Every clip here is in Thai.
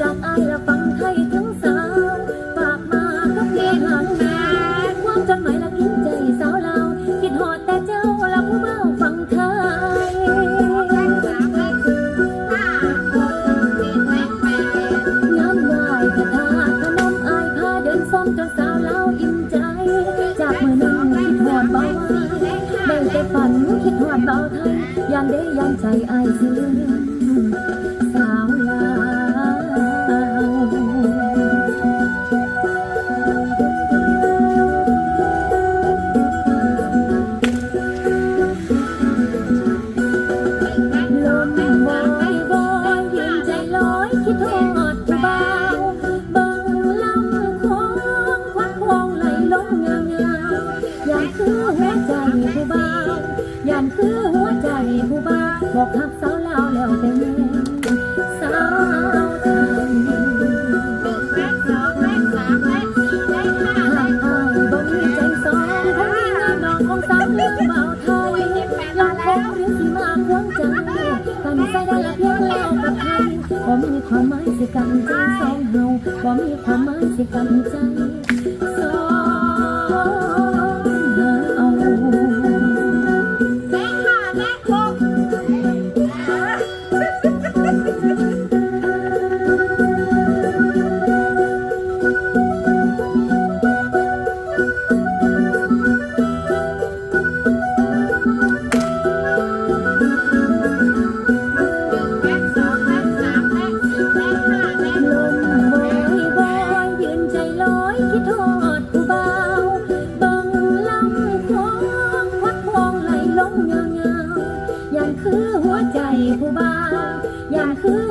จากอายและฟังไทยทั้งสาวฝากมากับพี่หลังแม่ความจนหมายและกินใจสาวเราคิดหอดแต่เจ้าและผู้เมาฟังไทยน้ำไหวพระทาตุพนมอายพาเดินส้มจนสาวเราอิ่มใจ จากมือหนึ่งคิดหอดเบาได้แต่ฝันคิดหอดเบาไทยยันได้ยันใจอายซึ้งาวแล้วเป็นแย่สาวไทยและสองและสามและสี่และห้าหากอายบ่มีใจสองคงมีเงินดอกของสาวเลือบ่าไทยลองคบหรือสิมาควงใจกันใส่ได้ละเพียงแล้วกับไทยบ่มีความหมายสิกันใจสองเฮาบ่มีความหมายสิกันใจ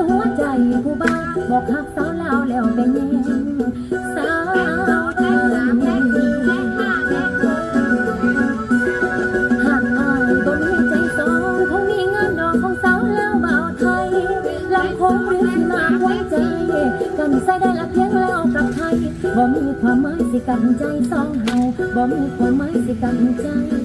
หัวใจผู้บ่าบอกหักสาวลาวแล้วเป็นยังสาวไทและสามและยหากหากอายบ่มีใจสองคงมีเงินดอกของสาวแล้วบ่าวไทยลำคงหรือสิมาไว้ใจกันใส่ได้ละเพียงแล้วกับไทยบ่มีความหมายสิกันใจสองเฮาบ่มีความหมายสิกันใจสอง